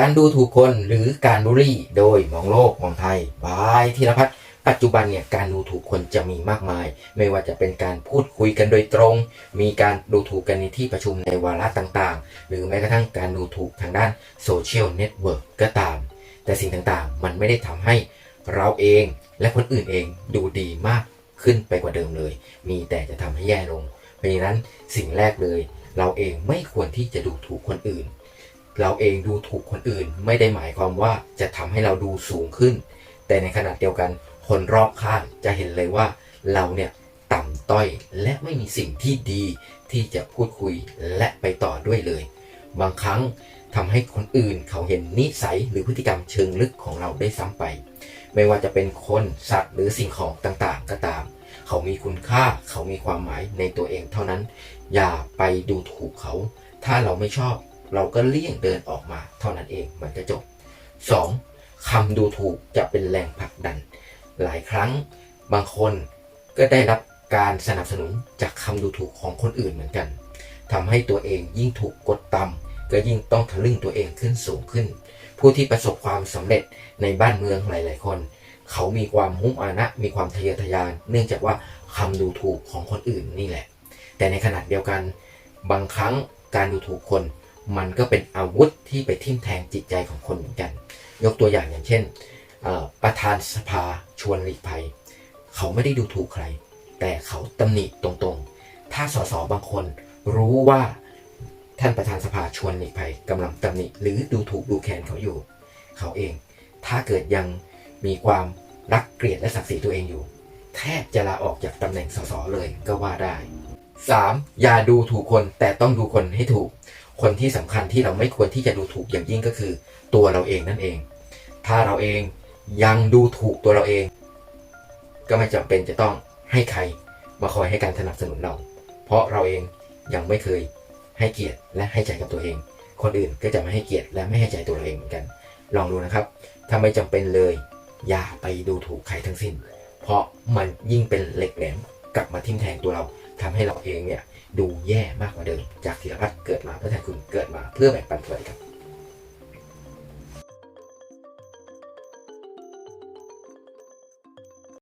การดูถูกคนหรือการบูลลี่ โดยมองโลกมองไทยบายธีรพัฒน์ปัจจุบันเนี่ยการดูถูกคนจะมีมากมาย ไม่ว่าจะเป็นการพูดคุยกันโดยตรง มีการดูถูกกันในที่ประชุมในวาระต่างๆ หรือแม้กระทั่งการดูถูกทางด้านโซเชียลเน็ตเวิร์กก็ตาม แต่สิ่งต่างๆ มันไม่ได้ทำให้เราเองและคนอื่นเองดูดีมากขึ้นไปกว่าเดิมเลย มีแต่จะทำให้แย่ลง เพราะฉะนั้นสิ่งแรกเลย เราเองไม่ควรที่จะดูถูกคนอื่น เราเองดูถูกคนอื่น ไม่ได้หมายความว่าจะทำให้เราดูสูงขึ้น แต่ในขณะเดียวกันคนรอบข้างจะเห็นเลยว่าเราเนี่ยต่ำต้อยและไม่มีสิ่งที่ดีที่จะพูดคุยและไปต่อด้วยเลย บางครั้งทำให้คนอื่นเขาเห็นนิสัยหรือพฤติกรรมเชิงลึกของเราได้ซ้ำไป ไม่ว่าจะเป็นคนสัตว์หรือสิ่งของต่างๆ ก็ตาม เขามีคุณค่าเขามีความหมายในตัวเองเท่านั้น อย่าไปดูถูกเขา ถ้าเราไม่ชอบ เราก็เลี่ยงเดินออกมา เท่านั้นเองมันจะจบ 2. คำดูถูกจะเป็นแรงผลักดัน หลายครั้งบางคนก็ได้รับการสนับสนุนจากคำดูถูกของคนอื่นเหมือนกันทำให้ตัวเองยิ่งถูกกดต่ำก็ยิ่งต้องทะลึ่งตัวเองขึ้นสูงขึ้น ผู้ที่ประสบความสำเร็จในบ้านเมืองหลาย ๆ คน เขามีความมุ่งอานะมีความทะเยอทะยาน เนื่องจากว่าคำดูถูกของคนอื่นนี่แหละ แต่ในขณะเดียวกัน บางครั้งการดูถูกคน มันก็เป็นอาวุธที่ไปทิ่มแทงจิตใจของคนเหมือนกัน ยกตัวอย่างอย่างเช่น ประธานสภาชวนหลีกภัย เขาไม่ได้ดูถูกใคร แต่เขาตำหนิตรงๆ ถ้าสสบางคนรู้ว่าท่านประธานสภาชวนหลีกภัยกำลังตำหนิหรือดูถูกดูแคลนเขาอยู่ เขาเอง ถ้าเกิดยังมีความรักเกลียดและศักดิ์ศรีตัวเองอยู่ แทบจะลาออกจากตำแหน่งสสเลยก็ว่าได้ 3. อย่าดูถูกคนแต่ต้องดูคนให้ถูก คนที่สำคัญที่เราไม่ควรที่จะดูถูกอย่างยิ่งก็คือ ตัวเราเองนั่นเอง ถ้าเราเองยังดูถูกตัวเราเอง ก็ไม่จำเป็นจะต้องให้ใครมาคอยให้การสนับสนุนเรา เพราะเราเองยังไม่เคยให้เกียรติและให้ใจกับตัวเอง คนอื่นก็จะไม่ให้เกียรติและไม่ให้ใจตัวเราเองเหมือนกัน ลองดูนะครับ ถ้าไม่จำเป็นเลย อย่าไปดูถูกใครทั้งสิ้น เพราะมันยิ่งเป็นเหล็กแหลมกลับมาทิ่มแทงตัวเรา ทำให้เราเองเนี่ยดูแย่มากกว่าเดิม จากธีรพัฒน์เกิดมาเพื่อแทนคุณเกิดมาเพื่อแบ่งปันสวัสดีครับ